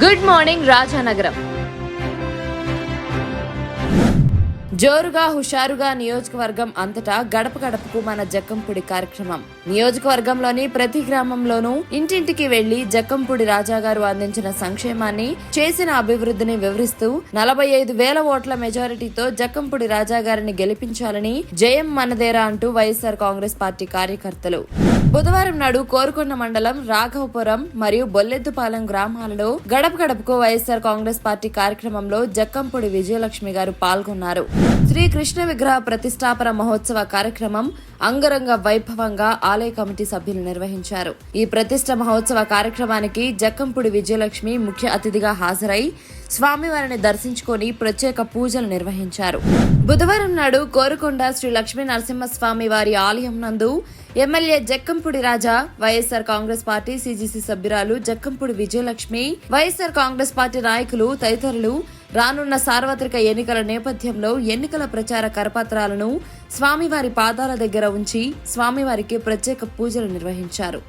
Good morning Rajanagaram జోరుగా హుషారుగా నియోజకవర్గం అంతటా గడప గడపకు మన జక్కంపుడి కార్యక్రమం. నియోజకవర్గంలోని ప్రతి గ్రామంలోనూ ఇంటింటికి వెళ్ళి జక్కంపుడి రాజాగారు అందించిన సంక్షేమాన్ని చేసిన అభివృద్ధిని వివరిస్తూ నలభై ఐదు వేల ఓట్ల మెజారిటీతో జక్కంపుడి రాజాగారిని గెలిపించాలని జయం మనదేరా అంటూ వైఎస్ఆర్ కాంగ్రెస్ పార్టీ కార్యకర్తలు. బుధవారం నాడు కోరుకొండ మండలం రాఘవపురం మరియు బొల్లెద్దుపాలెం గ్రామాలలో గడప గడపకు వైఎస్ఆర్ కాంగ్రెస్ పార్టీ కార్యక్రమంలో జక్కంపూడి విజయలక్ష్మి గారు పాల్గొన్నారు. శ్రీ కృష్ణ విగ్రహ ప్రతిష్టాపన మహోత్సవ కార్యక్రమం అంగరంగ వైభవంగా ఆలయ కమిటీ సభ్యులు నిర్వహించారు. ఈ ప్రతిష్ట మహోత్సవ కార్యక్రమానికి జక్కంపూడి విజయలక్ష్మి ముఖ్య అతిథిగా హాజరై స్వామివారిని దర్శించుకొని ప్రత్యేక పూజలు నిర్వహించారు. బుధవారం నాడు కోరుకొండ శ్రీ లక్ష్మీ నరసింహస్వామి వారి ఆలయం నందు MLA Jakkampudi Raja YSR Congress party CGC సభ్యురాలు జక్కంపూడి విజయలక్ష్మి వైఎస్ఆర్ కాంగ్రెస్ పార్టీ నాయకులు తదితరులు రానున్న సార్వత్రిక ఎన్నికల నేపథ్యంలో ఎన్నికల ప్రచార కరపత్రాలను స్వామివారి పాదాల దగ్గర ఉంచి స్వామివారికి ప్రత్యేక పూజలు నిర్వహించారు.